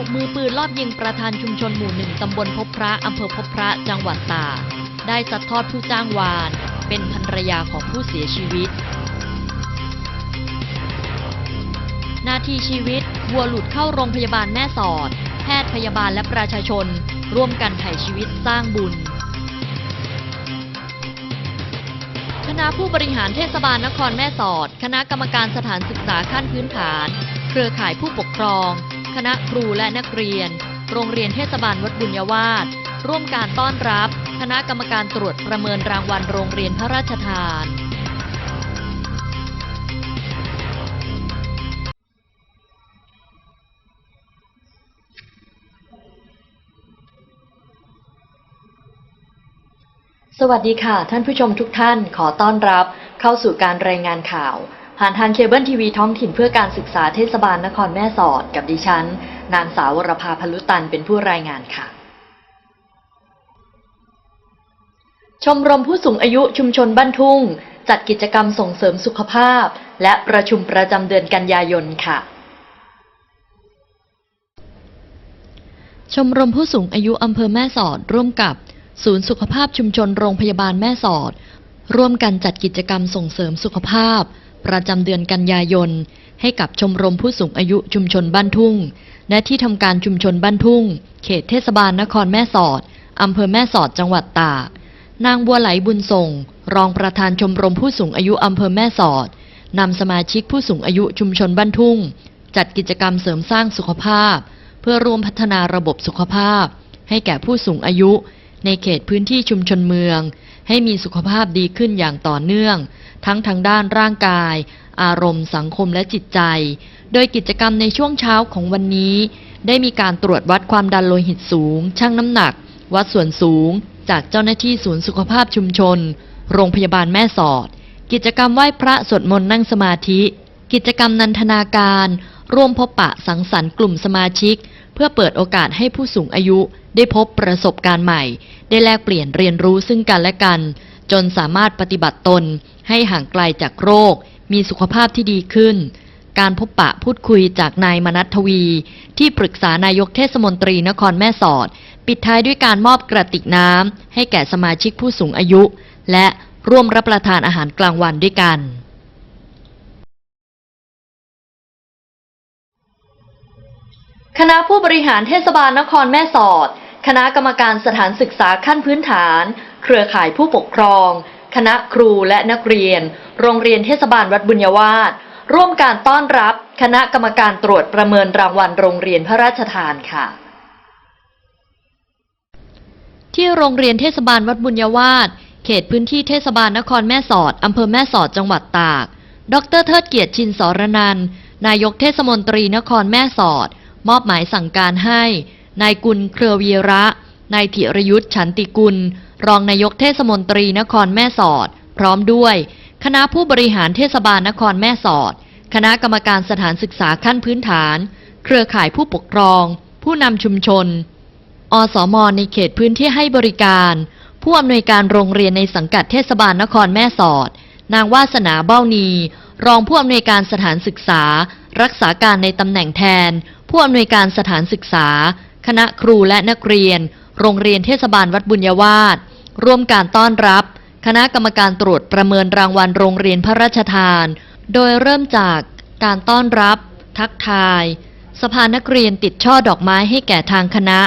จับได้แล้วมือปืนลอบยิงประธานชุมชนหมู่หนึ่งตำบลพบพระอำเภอพบพระจังหวัดตากได้ซัดทอดผู้จ้างวาน เป็นภรรยาของผู้เสียชีวิต นาทีชีวิตวัวหลุดเข้าโรงพยาบาลแม่สอด แพทย์พยาบาลและประชาชน ร่วมกันไถ่ชีวิตสร้างบุญคณะผู้บริหารเทศบาลนครแม่สอด คณะกรรมการสถานศึกษาขั้นพื้นฐาน เครือข่ายผู้ปกครอง คณะครูและนักเรียน โรงเรียนเทศบาลวัดบุญยวาสร่วมการต้อนรับ คณะกรรมการตรวจประเมินรางวัลโรงเรียนพระราชทานสวัสดีค่ะ ท่านผู้ชมทุกท่านขอต้อนรับเข้าสู่การรายงานข่าว ผ่านทางเคเบิลทีวีท้องถิ่นเพื่อการศึกษาเทศบาลนครแม่สอดกับดิฉัน นางสาววรภาพลุตันเป็นผู้รายงานค่ะ ชมรมผู้สูงอายุชุมชนบ้านทุ่ง จัดกิจกรรมส่งเสริมสุขภาพ และประชุมประจำเดือนกันยายนค่ะชมรมผู้สูงอายุอำเภอแม่สอด ร่วมกับ ศูนย์สุขภาพชุมชนโรงพยาบาลแม่สอด ร่วมกันจัดกิจกรรมส่งเสริมสุขภาพ ประจำเดือนกันยายน ให้กับชมรมผู้สูงอายุชุมชนบ้านทุ่งและที่ทำการชุมชนบ้านทุ่ง เขตเทศบาลนครแม่สอดอำเภอแม่สอดจังหวัดตาก นางบัวไหลบุญส่ง รองประธานชมรมผู้สูงอายุอำเภอแม่สอดนำสมาชิกผู้สูงอายุชุมชนบ้านทุ่ง จัดกิจกรรมเสริมสร้างสุขภาพ เพื่อร่วมพัฒนาระบบสุขภาพ ให้แก่ผู้สูงอายุ ในเขตพื้นที่ชุมชนเมือง ให้มีสุขภาพดีขึ้นอย่างต่อเนื่อง ทั้งทางด้านร่างกาย อารมณ์ สังคมและจิตใจ โดยกิจกรรมในช่วงเช้าของวันนี้ ได้มีการตรวจวัดความดันโลหิตสูง ชั่งน้ำหนัก วัดส่วนสูง จากเจ้าหน้าที่ศูนย์สุขภาพชุมชน โรงพยาบาลแม่สอด กิจกรรมไหว้พระสวดมนต์นั่งสมาธิ กิจกรรมนันทนาการ ร่วมพบปะสังสรรค์กลุ่มสมาชิก พื่อเปิดโอกาสให้ผู้สูงอายุได้พบประสบการณ์ใหม่ ได้แลกเปลี่ยนเรียนรู้ซึ่งกันและกัน จนสามารถปฏิบัติตน ให้ห่างไกลจากโรค มีสุขภาพที่ดีขึ้น การพบปะพูดคุยจากนายมนัททวี ที่ปรึกษานายกเทศมนตรีนครแม่สอด ปิดท้ายด้วยการมอบกระติกน้ำให้แก่สมาชิกผู้สูงอายุ และร่วมรับประทานอาหารกลางวันด้วยกัน คณะผู้บริหารเทศบาลนครแม่สอด คณะกรรมการสถานศึกษาขั้นพื้นฐาน เครือข่ายผู้ปกครอง คณะครูและนักเรียน โรงเรียนเทศบาลวัดบุญยวาสร่วมการต้อนรับ คณะกรรมการตรวจประเมินรางวัลโรงเรียนพระราชทานค่ะ ที่โรงเรียนเทศบาลวัดบุญยวาสเขตพื้นที่เทศบาลนครแม่สอดอำเภอแม่สอดจังหวัดตาก ดรเทิดเกียรติชินสรนันนายกเทศมนตรีนครแม่สอด มอบหมายสั่งการให้ นายกุลเครือวีระ นายธิรยุทธ์ฉันติกุล รองนายกเทศมนตรีนครแม่สอด พร้อมด้วย คณะผู้บริหารเทศบาลนครแม่สอด คณะกรรมการสถานศึกษาขั้นพื้นฐาน เครือข่ายผู้ปกครอง ผู้นำชุมชน อสมในเขตพื้นที่ให้บริการ ผู้อำนวยการโรงเรียนในสังกัดเทศบาลนครแม่สอด นางวาสนาเบ้านีรองผู้อำนวยการสถานศึกษา รักษาการในตำแหน่งแทน ผู้อำนวยการสถานศึกษา คณะครูและนักเรียน โรงเรียนเทศบาลวัดบุญยวาสร่วมการต้อนรับ คณะกรรมการตรวจประเมินรางวัลโรงเรียนพระราชทาน โดยเริ่มจากการต้อนรับ ทักทาย สภานักเรียนติดช่อดอกไม้ให้แก่ทางคณะ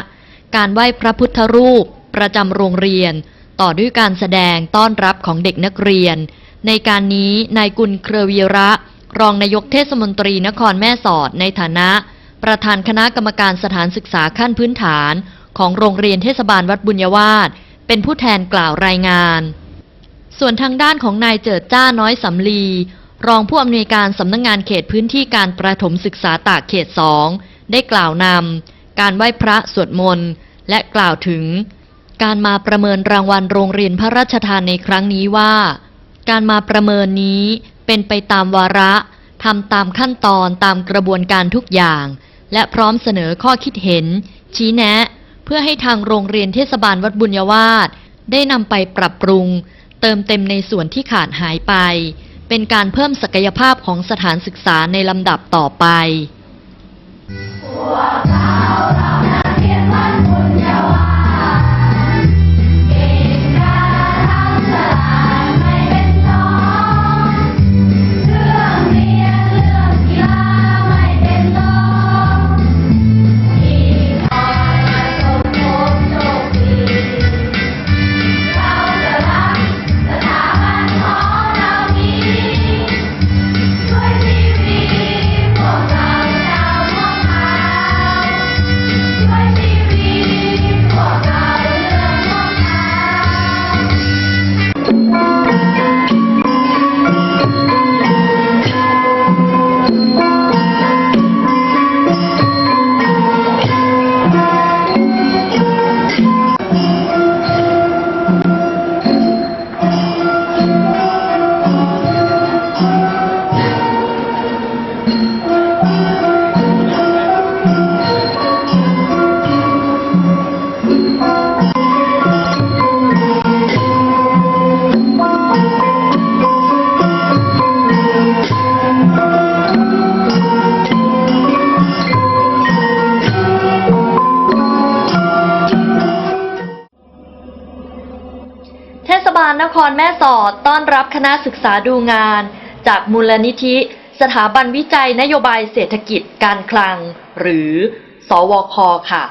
การไหว้พระพุทธรูป ประจำโรงเรียน ต่อด้วยการแสดงต้อนรับของเด็กนักเรียน ในการนี้นายกุลเครือวีระ รองนายกเทศมนตรีนครแม่สอดในฐานะ ประธานคณะกรรมการสถานศึกษาขั้นพื้นฐาน ของโรงเรียนเทศบาลวัดบุญยวาสเป็นผู้แทนกล่าวรายงาน ส่วนทางด้านของนายเจิดจ้าน้อยสำลี รองผู้อำนวยการสำนักงงานเขตพื้นที่การประถมศึกษาตากเขตสองได้กล่าวนำการไหว้พระสวดมนต์และกล่าวถึง การมาประเมินรางวัลโรงเรียนพระราชทานในครั้งนี้ว่า การมาประเมินนี้เป็นไปตามวาระทำตามขั้นตอนตามกระบวนการทุกอย่าง และพร้อมเสนอข้อคิดเห็น ชี้แนะ เพื่อให้ทางโรงเรียนเทศบาลวัดบุญยวาสได้นำไปปรับปรุง เติมเต็มในส่วนที่ขาดหายไป เป็นการเพิ่มศักยภาพของสถานศึกษาในลำดับต่อไปหัเท ครแม่สอดต้อนรับคณะศึกษาดูงาน จากมูลนิธิ สถาบันวิจัยนโยบายเศรษฐกิจการคลัง หรือ สวคค่ะ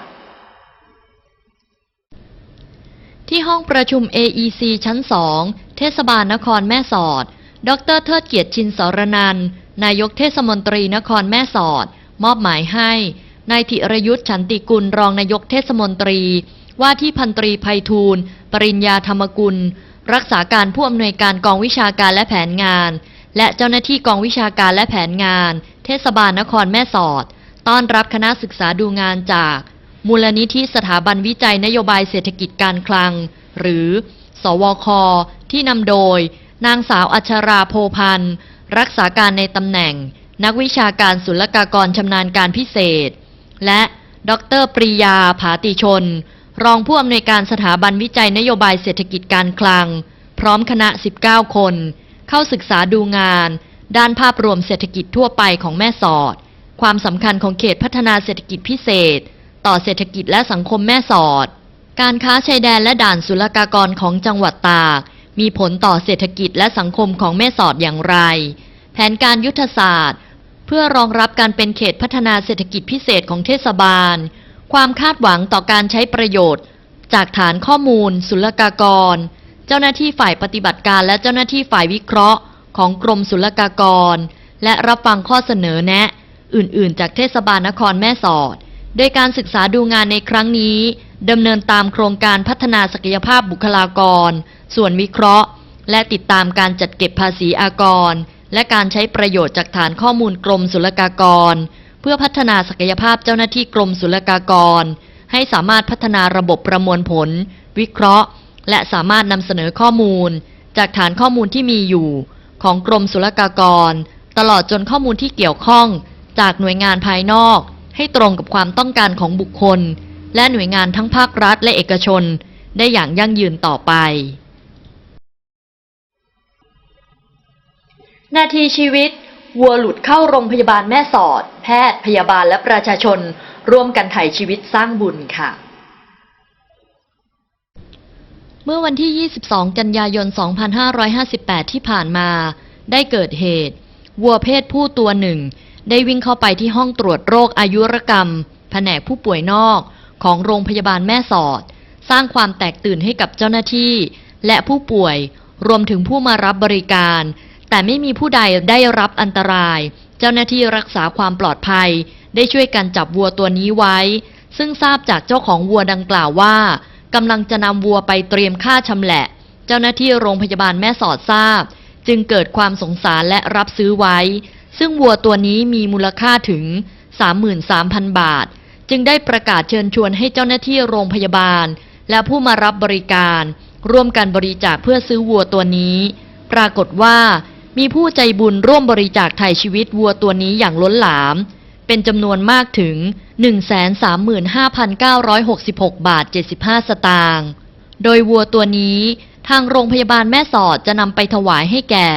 ที่ห้องประชุม AEC ชั้น 2 เทศบาลนครแม่สอด ดรเทิดเกียรติชินสรนัน นายกเทศมนตรีนครแม่สอด มอบหมายให้ นายธิรยุทธ์ฉันติกุลรองนายกเทศมนตรี ว่าที่พันตรีไพฑูรย์ปริญญาธรรมกุล รักษาการผู้อำนวยการกองวิชาการและแผนงาน และเจ้าหน้าที่กองวิชาการและแผนงาน เทศบาลนครแม่สอด ต้อนรับคณะศึกษาดูงานจาก มูลนิธิสถาบันวิจัยนโยบายเศรษฐกิจการคลัง หรือ สวค ที่นำโดย นางสาวอัชราโพพันธ์รักษาการในตำแหน่ง นักวิชาการศุลกากรชำนาญการพิเศษ และ ดร ปรียา ผาติชน รองผู้อำนวยการสถาบันวิจัยนโยบายเศรษฐกิจการคลัง พร้อมคณะ 19 คน เข้าศึกษาดูงาน ด้านภาพรวมเศรษฐกิจทั่วไปของแม่สอด ความสำคัญของเขตพัฒนาเศรษฐกิจพิเศษ ต่อเศรษฐกิจและสังคมแม่สอด การค้าชายแดนและด่านศุลกากรของจังหวัดตาก มีผลต่อเศรษฐกิจและสังคมของแม่สอดอย่างไร แผนการยุทธศาสตร์ เพื่อรองรับการเป็นเขตพัฒนาเศรษฐกิจพิเศษของเทศบาล ความคาดหวังต่อการใช้ประโยชน์ จากฐานข้อมูล ศุลกากร เจ้าหน้าที่ฝ่ายปฏิบัติการและเจ้าหน้าที่ฝ่ายวิเคราะห์ ของกรมศุลกากร และรับฟังข้อเสนอแนะ อื่นๆ จากเทศบาลนครแม่สอด โดยการศึกษาดูงานในครั้งนี้ดำเนินตามโครงการพัฒนาศักยภาพบุคลากร ส่วนวิเคราะห์ และติดตามการจัดเก็บภาษีอากร และการใช้ประโยชน์จากฐานข้อมูลกรมศุลกากร เพื่อพัฒนาศักยภาพเจ้าหน้าที่กรมศุลกากร ให้สามารถพัฒนาระบบประมวลผล วิเคราะห์ และสามารถนำเสนอข้อมูล จากฐานข้อมูลที่มีอยู่ ของกรมศุลกากร ตลอดจนข้อมูลที่เกี่ยวข้อง จากหน่วยงานภายนอก ให้ตรงกับความต้องการของบุคคล และหน่วยงานทั้งภาครัฐและเอกชน ได้อย่างยั่งยืนต่อไปนาทีชีวิต วัวหลุดเข้าโรงพยาบาลแม่สอด แพทย์พยาบาลและประชาชน ร่วมกันไถ่ชีวิตสร้างบุญค่ะ เมื่อวันที่ 22 กันยายน 2558 ที่ผ่านมา ได้เกิดเหตุ วัวเพศผู้ตัวหนึ่ง ได้วิ่งเข้าไปที่ห้องตรวจโรคอายุรกรรม แผนกผู้ป่วยนอกของโรงพยาบาลแม่สอด สร้างความแตกตื่นให้กับเจ้าหน้าที่ และผู้ป่วยรวมถึงผู้มารับบริการ แต่ไม่มีผู้ใดได้รับอันตราย เจ้าหน้าที่รักษาความปลอดภัย ได้ช่วยกันจับวัวตัวนี้ไว้ ซึ่งทราบจากเจ้าของวัวดังกล่าวว่ากำลังจะนำวัวไปเตรียมค่าชำแหละ เจ้าหน้าที่โรงพยาบาลแม่สอดทราบ จึงเกิดความสงสารและรับซื้อไว้ ซึ่งวัวตัวนี้มีมูลค่าถึง 33,000 บาท จึงได้ประกาศเชิญชวนให้เจ้าหน้าที่โรงพยาบาล และผู้มารับบริการ ร่วมกันบริจาคเพื่อซื้อวัวตัวนี้ ปรากฏว่า มีผู้ใจบุญร่วมบริจาคไถ่ชีวิตวัวตัวนี้อย่างล้นหลาม เป็นจำนวนมากถึง 135,966 บาท 75 สตางค์ โดยวัวตัวนี้ทางโรงพยาบาลแม่สอดจะนำไปถวายให้แก่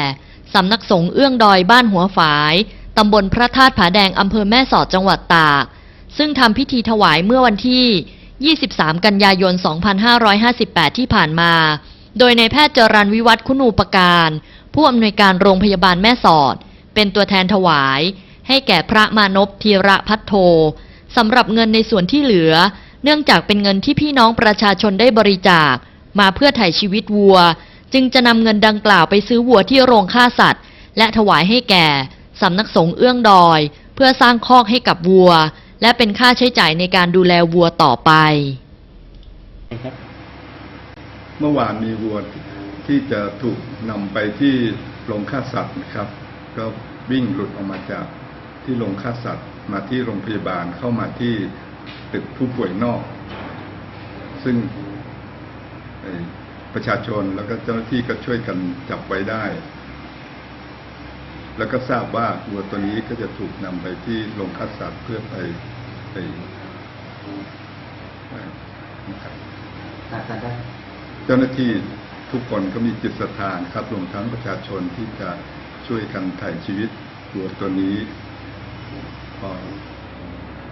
สำนักสงฆ์เอื้องดอยบ้านหัวฝายตำบลพระธาตุผาแดงอำเภอแม่สอดจังหวัดตาก ซึ่งทำพิธีถวายเมื่อวันที่ 23 กันยายน 2558 ที่ผ่านมา โดยในแพทย์จรันวิวัฒน์คุณูปการ ผู้อำนวยการโรงพยาบาลแม่สอด เป็นตัวแทนถวาย ให้แก่พระมานพธีระพัทโทสำหรับเงินในส่วนที่เหลือ เนื่องจากเป็นเงินที่พี่น้องประชาชนได้บริจาค มาเพื่อไถ่ชีวิตวัว จึงจะนำเงินดังกล่าวไปซื้อวัวที่โรงฆ่าสัตว์ และถวายให้แก่สำนักสงฆ์เอื้องดอย เพื่อสร้างคอกให้กับวัว และเป็นค่าใช้จ่ายในการดูแลวัวต่อไปครับ เมื่อวานมีวัว ที่จะถูกนำไปที่โรงฆ่าสัตว์นะครับ ก็วิ่งหลุดออกมาจากที่โรงฆ่าสัตว์ มาที่โรงพยาบาลเข้ามาที่ตึกผู้ป่วยนอก ซึ่งประชาชนแล้วก็เจ้าหน้าที่ก็ช่วยกันจับไว้ได้ แล้วก็ทราบว่าวัวตัวนี้ก็จะถูกนำไปที่โรงฆ่าสัตว์เพื่อไปไปนะครับเจ้าหน้าที่ ทุกคนก็มีจิตศรัทธานะครับรวมทั้งประชาชนที่จะช่วยกันถ่ายชีวิตวัวตัวนี้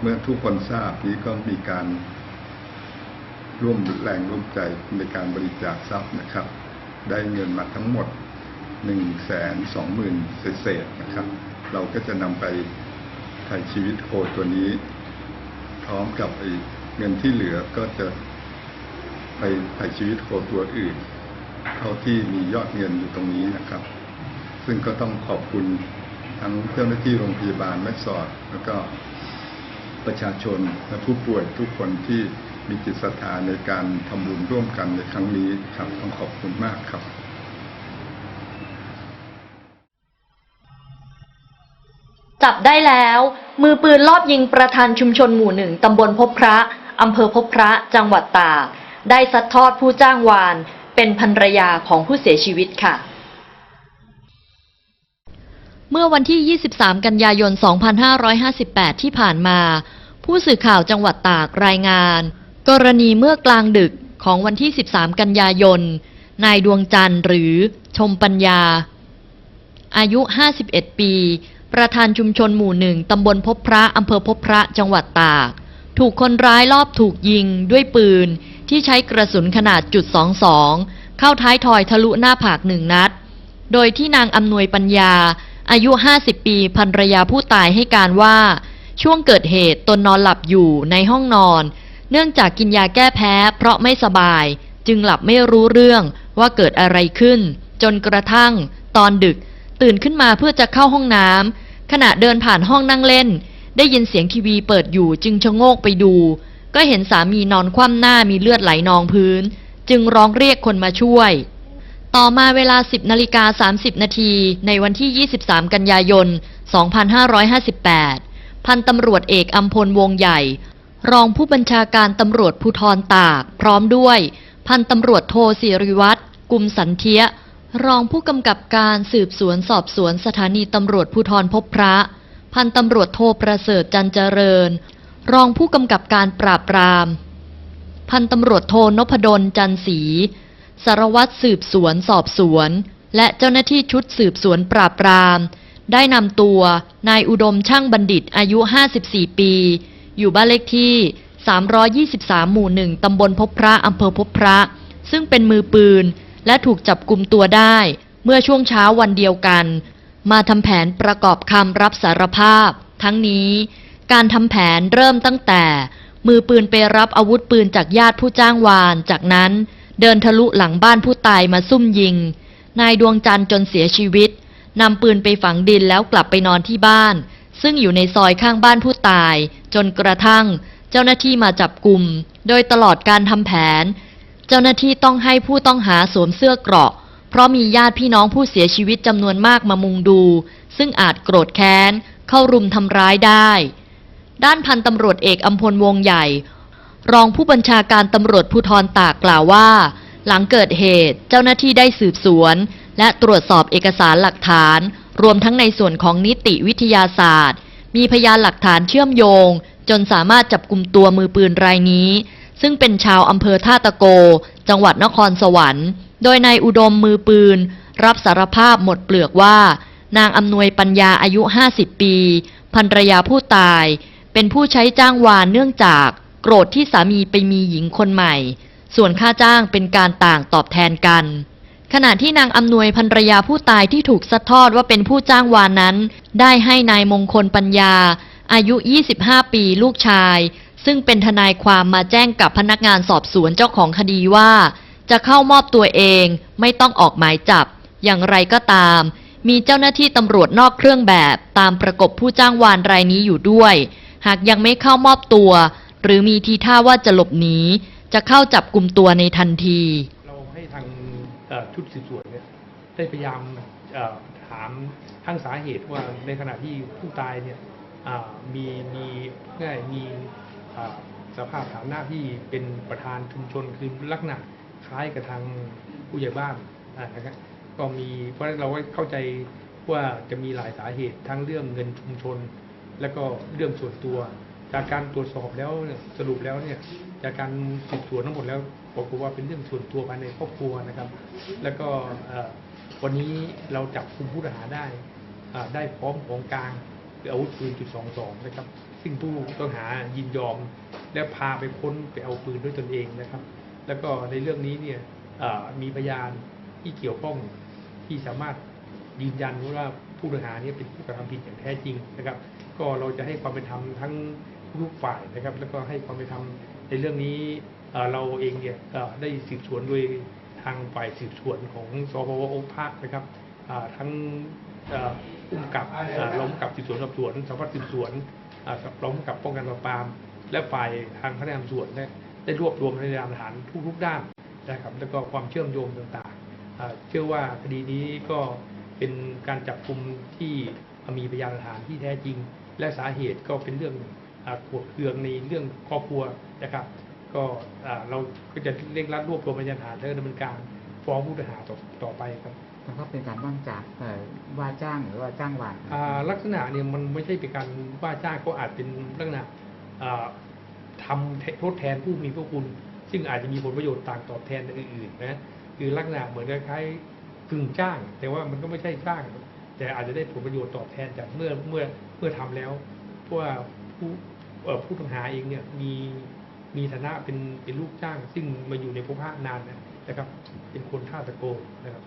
เมื่อทุกคนทราบนี้ก็มีการร่วมแรงร่วมใจในการบริจาคทรัพย์นะครับ ได้เงินมาทั้งหมดหนึ่งแสนสองหมื่นเศษนะครับ เราก็จะนำไปถ่ายชีวิตโคตัวนี้ พร้อมกับเงินที่เหลือก็จะไปถ่ายชีวิตโคตัวอื่น เท่าที่มียอดเงินอยู่ตรงนี้นะครับ ซึ่งก็ต้องขอบคุณทั้งเจ้าหน้าที่โรงพยาบาลแม่สอด แล้วก็ประชาชนและผู้ป่วยทุกคนที่มีจิตศรัทธาในการทำบุญร่วมกันในครั้งนี้ครับต้องขอบคุณมากครับจับได้แล้ว มือปืนลอบยิงประธานชุมชนหมู่หนึ่งตำบลพบพระ อำเภอพบพระ จังหวัดตาก ได้ซัดทอดผู้จ้างวาน เป็นภรรยาของผู้เสียชีวิตค่ะ เมื่อวันที่ 23 กันยายน 2558 ที่ผ่านมา ผู้สื่อข่าวจังหวัดตากรายงาน กรณีเมื่อกลางดึกของวันที่ 13 กันยายน นายดวงจันทร์หรือชมปัญญา อายุ 51 ปี ประธานชุมชนหมู่หนึ่งตำบลพบพระอำเภอพบพระจังหวัดตาก ถูกคนร้ายลอบถูกยิงด้วยปืน ที่ใช้กระสุนขนาดจุด22 เข้าท้ายทอยทะลุหน้าผากหนึ่งนัด โดยที่นางอำนวยปัญญา อายุ 50 ปีภรรยาผู้ตายให้การว่า ช่วงเกิดเหตุตนนอนหลับอยู่ในห้องนอน เนื่องจากกินยาแก้แพ้เพราะไม่สบาย จึงหลับไม่รู้เรื่องว่าเกิดอะไรขึ้น จนกระทั่ง ตอนดึก ตื่นขึ้นมาเพื่อจะเข้าห้องน้ำขณะเดินผ่านห้องนั่งเล่น ได้ยินเสียงทีวีเปิดอยู่จึงชะโงกไปดู ก็เห็นสามีนอนคว่ำหน้ามีเลือดไหลนองพื้น จึงร้องเรียกคนมาช่วย ต่อมาเวลา 10นาฬิกา30 นาที ในวันที่ 23 กันยายน 2558 พันตำรวจเอกอัมพลวงใหญ่ รองผู้บัญชาการตำรวจภูธรตาก พร้อมด้วย พันตำรวจโทสิริวัตรกุมสันเทียรองผู้กำกับการสืบสวนสอบสวนสถานีตำรวจภูธรพบพระ พันตำรวจโทประเสริฐจันเจริญ รองผู้กำกับการปราบปราม พันตำรวจโทนพดลจันศรีสารวัตรสืบสวนสอบสวน และเจ้าหน้าที่ชุดสืบสวนปราบปราม ได้นำตัวนายอุดมช่างบัณฑิตอายุ 54 ปี อยู่บ้านเลขที่ 323 หมู่หนึ่งตำบลพบพระอำเภอพบพระ ซึ่งเป็นมือปืน และถูกจับกลุ่มตัวได้ เมื่อช่วงเช้าวันเดียวกัน มาทำแผนประกอบคำรับสารภาพ ทั้งนี้ การทำแผนเริ่มตั้งแต่ มือปืนไปรับอาวุธปืนจากญาติผู้จ้างวาน จากนั้นเดินทะลุหลังบ้านผู้ตายมาซุ่มยิง นายดวงจันทร์จนเสียชีวิตนำปืนไปฝังดินแล้วกลับไปนอนที่บ้าน ซึ่งอยู่ในซอยข้างบ้านผู้ตาย จนกระทั่ง เจ้าหน้าที่มาจับกลุ่ม โดยตลอดการทำแผน เจ้าหน้าที่ต้องให้ผู้ต้องหาสวมเสื้อเกราะ เพราะมีญาติพี่น้องผู้เสียชีวิตจำนวนมากมามุงดู ซึ่งอาจโกรธแค้น เข้ารุมทำร้ายได้ ด้านพันตำรวจเอกอัมพลวงใหญ่ รองผู้บัญชาการตำรวจภูธรตากกล่าวว่า หลังเกิดเหตุเจ้าหน้าที่ได้สืบสวน และตรวจสอบเอกสารหลักฐาน รวมทั้งในส่วนของนิติวิทยาศาสตร์ มีพยานหลักฐานเชื่อมโยง จนสามารถจับกลุ่มตัวมือปืนรายนี้ ซึ่งเป็นชาวอำเภอท่าตะโก จังหวัดนครสวรรค์ โดยนายอุดมมือปืน รับสารภาพหมดเปลือกว่า นางอำนวยปัญญาอายุ 50 ปีภรรยาผู้ตาย เป็นผู้ใช้จ้างวานเนื่องจากโกรธที่สามีไปมีหญิงคนใหม่ ส่วนค่าจ้างเป็นการต่างตอบแทนกัน ขณะที่นางอำนวยภรรยาผู้ตายที่ถูกซัดทอดว่าเป็นผู้จ้างวานนั้น ได้ให้นายมงคลปัญญา อายุ 25 ปีลูกชาย ซึ่งเป็นทนายความมาแจ้งกับพนักงานสอบสวนเจ้าของคดีว่า จะเข้ามอบตัวเองไม่ต้องออกหมายจับ อย่างไรก็ตาม มีเจ้าหน้าที่ตำรวจนอกเครื่องแบบ ตามประกบผู้จ้างวานรายนี้อยู่ด้วย หากยังไม่เข้ามอบตัว หรือมีทีท่าว่าจะหลบหนีจะเข้าจับกลุ่มตัวในทันที เราให้ทางเอ่อชุดสืบสวนเนี่ยได้พยายามเอ่อถามทั้งสาเหตุว่าในขณะที่ผู้ตายเนี่ยอ่ามีมีง่ายมีอ่าสภาพฐานะที่เป็นประธานชุมชนคือลักษณะคล้ายกับทางผู้ใหญ่บ้านอ่านะครับก็มีเพราะฉะนั้นเราก็เข้าใจว่าจะมีหลายสาเหตุทั้งเรื่องเงินชุมชน แล้วก็เรื่องส่วนตัว จากการตรวจสอบแล้วสรุปแล้วเนี่ยจากการสืบสวนทั้งหมดแล้วบอกว่าเป็นเรื่องส่วนตัวภายในครอบครัวนะครับ แล้วก็วันนี้เราจับคุมผู้ต้องหาได้ได้พร้อมของกลางคืออาวุธปืนจุดสองสองนะครับ ซึ่งผู้ต้องหายินยอม และพาไปค้นไปเอาปืนด้วยตนเองนะครับ แล้วก็ในเรื่องนี้เนี่ยมีพยานที่เกี่ยวข้องที่สามารถยืนยันว่าผู้ต้องหาเนี่ยเป็นผู้กระทำผิดอย่างแท้จริงนะครับ ก็เราจะให้ความเป็นธรรมทั้งทุกฝ่ายนะครับ แล้วก็ให้ความเป็นธรรมในเรื่องนี้เราเองเนี่ยได้สืบสวนโดยทางฝ่ายสืบสวนของสพวภาคนะครับทั้งอ่อผู้กำกับเอ่อรองผู้กำกับสืบสวนสอบสวนสารวัตรสืบสวนอ่ารองผู้กำกับป้องกันปราบปราม และฝ่ายทางพนักงานสอบสวนได้รวบรวมพยานหลักฐานทุกๆด้านนะครับแล้วก็ความเชื่อมโยงต่างๆ เชื่อว่าคดีนี้ก็เป็นการจับกลุ่มที่มีพยานหลักฐานที่แท้จริง และสาเหตุก็เป็นเรื่องอาโกรธเคืองในเรื่องครอบครัวนะครับ ก็อ่าเราก็จะเร่งรัดรวบรวมพยานหลักฐานและดำเนินการฟ้องผู้ต้องหาต่อต่อไปครับแล้วก็เป็นการว่างจากเอ่อว่าจ้างหรือว่าจ้างวานอ่าลักษณะเนี่ยมันไม่ใช่เป็นการว่าจ้างก็อาจเป็นลักษณะอ่าทำทดแทนผู้มีพระคุณ ซึ่งอาจจะมีผลประโยชน์ต่างตอบแทนอื่นๆนะคือลักษณะเหมือนคล้ายๆกึ่งจ้าง แต่ว่ามันก็ไม่ใช่จ้าง แต่อาจจะได้ผลประโยชน์ตอบแทนจากเมื่อเมื่อ เมื่อทำแล้ว เพราะว่าผู้ผู้ต้องหาเองเนี่ยมีมีฐานะเป็นเป็นลูกจ้าง ซึ่งมาอยู่ในภพภาคนานนะครับ เป็นคนท่าตะโกนะครับ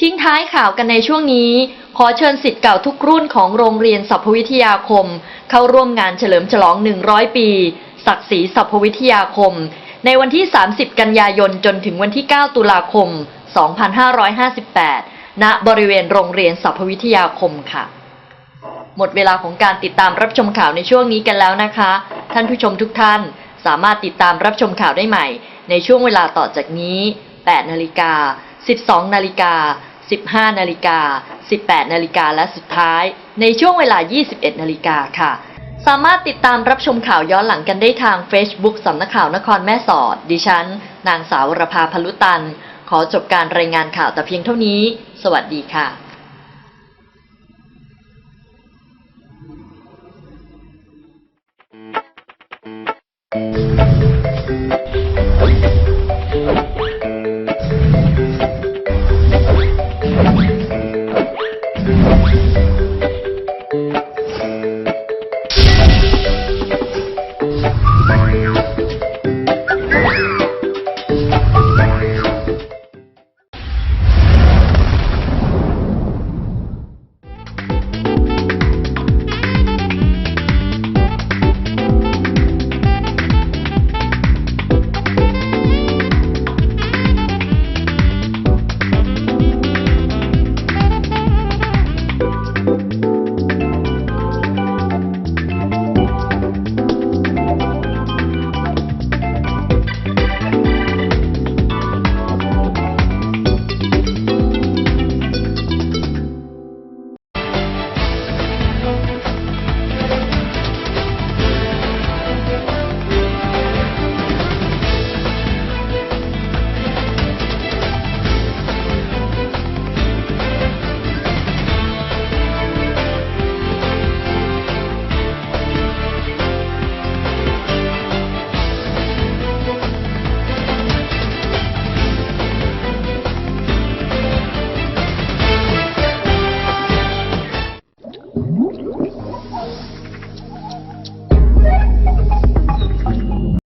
ทิ้งท้ายข่าวกันในช่วงนี้ ขอเชิญสิทธิ์เก่าทุกรุ่นของโรงเรียนสัพวิทยาคม เข้าร่วมงานเฉลิมฉลอง 100 ปี ศักดิ์ศรีสัพวิทยาคม ในวันที่ 30 กันยายนจนถึงวันที่ 9 ตุลาคม 2558 ณบริเวณโรงเรียนสัพวิทยาคมค่ะ หมดเวลาของการติดตามรับชมข่าวในช่วงนี้กันแล้วนะคะ ท่านผู้ชมทุกท่านสามารถติดตามรับชมข่าวได้ใหม่ ในช่วงเวลาต่อจากนี้ 8 นาฬิกา 12 นาฬิกา 15 นาฬิกา 18 นาฬิกาและสุดท้าย ในช่วงเวลา 21 นาฬิกาค่ะ สามารถติดตามรับชมข่าวย้อนหลังกันได้ทาง Facebook สำนักข่าวนครแม่สอด ดิฉัน นางสาวรภาพลุตัน ขอจบการรายงานข่าวแต่เพียงเท่านี้ สวัสดีค่ะ